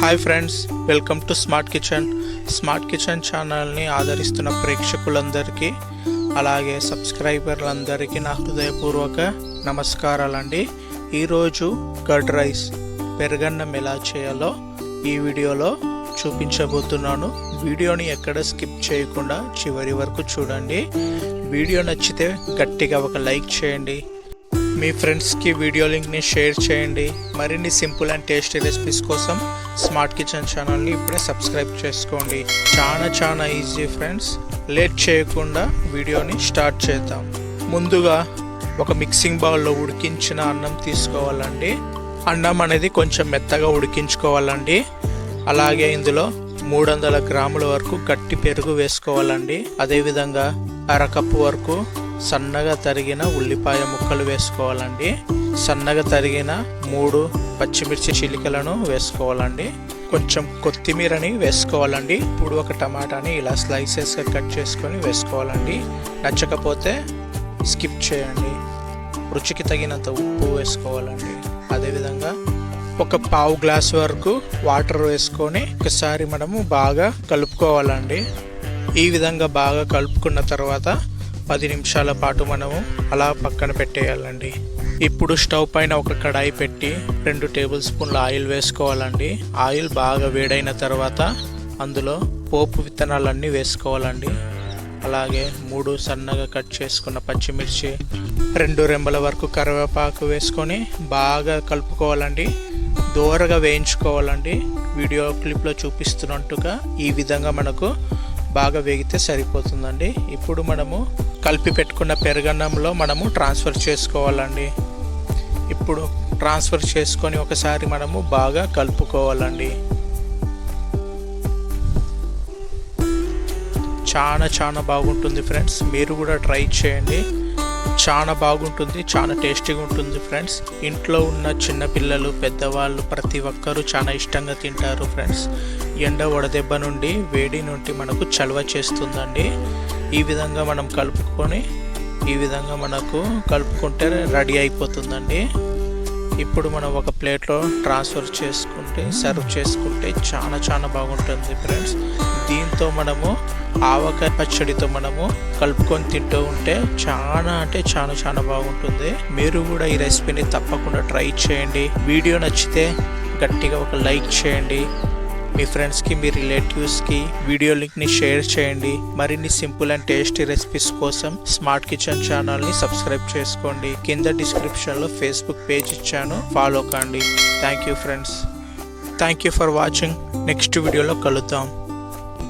Hi friends welcome to smart kitchen smart kitchen ఛానల్ని ఆదరిస్తున్న ప్రేక్షకులందరికీ అలాగే సబ్స్క్రైబర్లందరికీ నా హృదయపూర్వక నమస్కారాలండి. ఈరోజు కర్డ్ రైస్ పెరగన్నం ఎలా చేయాలో ఈ వీడియోలో చూపించబోతున్నాను. వీడియోని ఎక్కడ స్కిప్ చేయకుండా చివరి వరకు చూడండి. వీడియో నచ్చితే గట్టిగా ఒక లైక్ చేయండి. మీ ఫ్రెండ్స్కి వీడియో లింక్ని షేర్ చేయండి. మరిన్ని సింపుల్ అండ్ టేస్టీ రెసిపీస్ కోసం స్మార్ట్ కిచెన్ ఛానల్ని ఇప్పుడే సబ్స్క్రైబ్ చేసుకోండి. చాలా చాలా ఈజీ ఫ్రెండ్స్. లేట్ చేయకుండా వీడియోని స్టార్ట్ చేద్దాం. ముందుగా ఒక మిక్సింగ్ బౌల్లో ఉడికించిన అన్నం తీసుకోవాలండి. అన్నం అనేది కొంచెం మెత్తగా ఉడికించుకోవాలండి. అలాగే ఇందులో మూడు వందల గ్రాముల వరకు గట్టి పెరుగు వేసుకోవాలండి. అదేవిధంగా అరకప్పు వరకు సన్నగా తరిగిన ఉల్లిపాయ ముక్కలు వేసుకోవాలండి. సన్నగా తరిగిన మూడు పచ్చిమిర్చి చిలికలను వేసుకోవాలండి. కొంచెం కొత్తిమీరని వేసుకోవాలండి. ఇప్పుడు ఒక టమాటాని ఇలా స్లైసెస్గా కట్ చేసుకొని వేసుకోవాలండి. నచ్చకపోతే స్కిప్ చేయండి. రుచికి తగినంత ఉప్పు వేసుకోవాలండి. అదేవిధంగా ఒక పావు గ్లాస్ వరకు వాటర్ వేసుకొని ఒకసారి మనము బాగా కలుపుకోవాలండి. ఈ విధంగా బాగా కలుపుకున్న తర్వాత పది నిమిషాల పాటు మనము అలా పక్కన పెట్టేయాలండి. ఇప్పుడు స్టవ్ పైన ఒక కడాయి పెట్టి రెండు టేబుల్ స్పూన్ల ఆయిల్ వేసుకోవాలండి. ఆయిల్ బాగా వేడైన తర్వాత అందులో పోపు విత్తనాలన్నీ వేసుకోవాలండి. అలాగే మూడు సన్నగా కట్ చేసుకున్న పచ్చిమిర్చి రెండు రెంబల వరకు కరివేపాకు వేసుకొని బాగా కలుపుకోవాలండి. దూరగా వేయించుకోవాలండి. వీడియో క్లిప్లో చూపిస్తున్నట్టుగా ఈ విధంగా మనకు బాగా వేగితే సరిపోతుందండి. ఇప్పుడు మనము కలిపి పెట్టుకున్న పెరుగన్నంలో మనము ట్రాన్స్ఫర్ చేసుకోవాలండి. ఇప్పుడు ట్రాన్స్ఫర్ చేసుకొని ఒకసారి మనము బాగా కలుపుకోవాలండి. చాలా చాలా బాగుంటుంది ఫ్రెండ్స్. మీరు కూడా ట్రై చేయండి. చాలా బాగుంటుంది చాలా టేస్టీగా ఉంటుంది ఫ్రెండ్స్. ఇంట్లో ఉన్న చిన్నపిల్లలు పెద్దవాళ్ళు ప్రతి ఒక్కరూ చాలా ఇష్టంగా తింటారు ఫ్రెండ్స్. ఎండ వడదెబ్బ నుండి వేడి నుండి మనకు చలవ చేస్తుందండి. ఈ విధంగా మనం కలుపుకొని ఈ విధంగా మనకు కలుపుకుంటే రెడీ అయిపోతుందండి. ఇప్పుడు మనం ఒక ప్లేట్లో ట్రాన్స్ఫర్ చేసుకుంటే సర్వ్ చేసుకుంటే చాలా చాలా బాగుంటుంది ఫ్రెండ్స్. దీంతో మనము ఆవకాయ పచ్చడితో మనము కలుపుకొని తింటూ ఉంటే చాలా అంటే చాలా చాలా బాగుంటుంది. మీరు కూడా ఈ రెసిపీని తప్పకుండా ట్రై చేయండి. వీడియో నచ్చితే గట్టిగా ఒక లైక్ చేయండి. మీ ఫ్రెండ్స్కి మీ రిలేటివ్స్కి వీడియో లింక్ని షేర్ చేయండి. మరిన్ని సింపుల్ అండ్ టేస్టీ రెసిపీస్ కోసం స్మార్ట్ కిచెన్ ఛానల్ని సబ్స్క్రైబ్ చేసుకోండి. కింద డిస్క్రిప్షన్లో ఫేస్బుక్ పేజ్ ఇచ్చాను. ఫాలో కండి. Thank you friends. Thank you for watching. Next వీడియోలో కలుద్దాం.